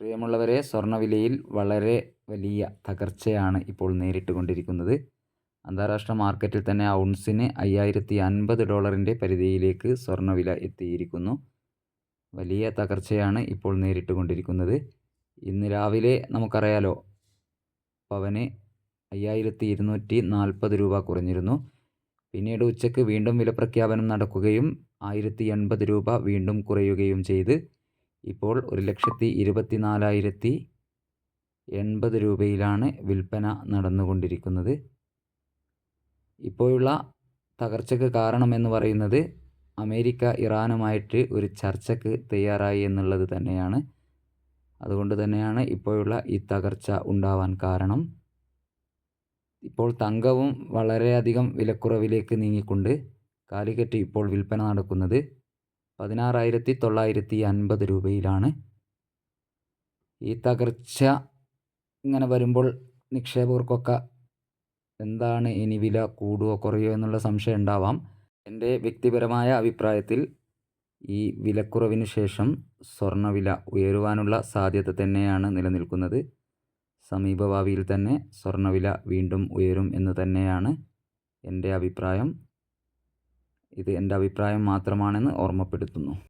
പ്രിയമുള്ളവരെ സ്വർണവിലയിൽ വളരെ വലിയ തകർച്ചയാണ് ഇപ്പോൾ നേരിട്ടുകൊണ്ടിരിക്കുന്നത്. അന്താരാഷ്ട്ര മാർക്കറ്റിൽ തന്നെ ഔൺസിന് അയ്യായിരത്തി അൻപത് ഡോളറിന്റെ പരിധിയിലേക്ക് സ്വർണവില എത്തിയിരിക്കുന്നു. വലിയ തകർച്ചയാണ് ഇപ്പോൾ നേരിട്ടുകൊണ്ടിരിക്കുന്നത്. ഇന്ന് രാവിലെ നമുക്കറിയാലോ പവന് അയ്യായിരത്തി ഇരുന്നൂറ്റി നാൽപ്പത് രൂപ കുറഞ്ഞിരുന്നു. പിന്നീട് ഉച്ചയ്ക്ക് വീണ്ടും വിലപ്രഖ്യാപനം നടക്കുകയും ആയിരത്തി എൺപത് രൂപ വീണ്ടും കുറയുകയും ചെയ്ത് ഇപ്പോൾ ഒരു ലക്ഷത്തി ഇരുപത്തി നാലായിരത്തി എൺപത് രൂപയിലാണ് വിൽപ്പന നടന്നുകൊണ്ടിരിക്കുന്നത്. ഇപ്പോഴുള്ള തകർച്ചയ്ക്ക് കാരണമെന്ന് പറയുന്നത് അമേരിക്ക ഇറാനുമായിട്ട് ഒരു ചർച്ചയ്ക്ക് തയ്യാറായി എന്നുള്ളത് തന്നെയാണ്. അതുകൊണ്ട് തന്നെയാണ് ഇപ്പോഴുള്ള ഈ തകർച്ച ഉണ്ടാവാൻ കാരണം. ഇപ്പോൾ തങ്കവും വളരെയധികം വിലക്കുറവിലേക്ക് നീങ്ങിക്കൊണ്ട് കാലിക്കറ്റ് ഇപ്പോൾ വിൽപ്പന നടക്കുന്നത്. പതിനാറായിരത്തി തൊള്ളായിരത്തി അൻപത് രൂപയിലാണ്. ഈ തകർച്ച ഇങ്ങനെ വരുമ്പോൾ നിക്ഷേപകർക്കൊക്കെ എന്താണ് ഇനി വില കൂടുകയോ കുറയുമോ എന്നുള്ള സംശയം ഉണ്ടാവാം. എന്റെ വ്യക്തിപരമായ അഭിപ്രായത്തിൽ ഈ വിലക്കുറവിന് ശേഷം സ്വർണവില ഉയരുവാനുള്ള സാധ്യത തന്നെയാണ് നിലനിൽക്കുന്നത്. സമീപഭാവിയിൽ തന്നെ സ്വർണവില വീണ്ടും ഉയരും എന്ന് തന്നെയാണ് എന്റെ അഭിപ്രായം. ഇത് എന്റെ അഭിപ്രായം മാത്രമാണെന്ന് ഓർമ്മപ്പെടുത്തുന്നു.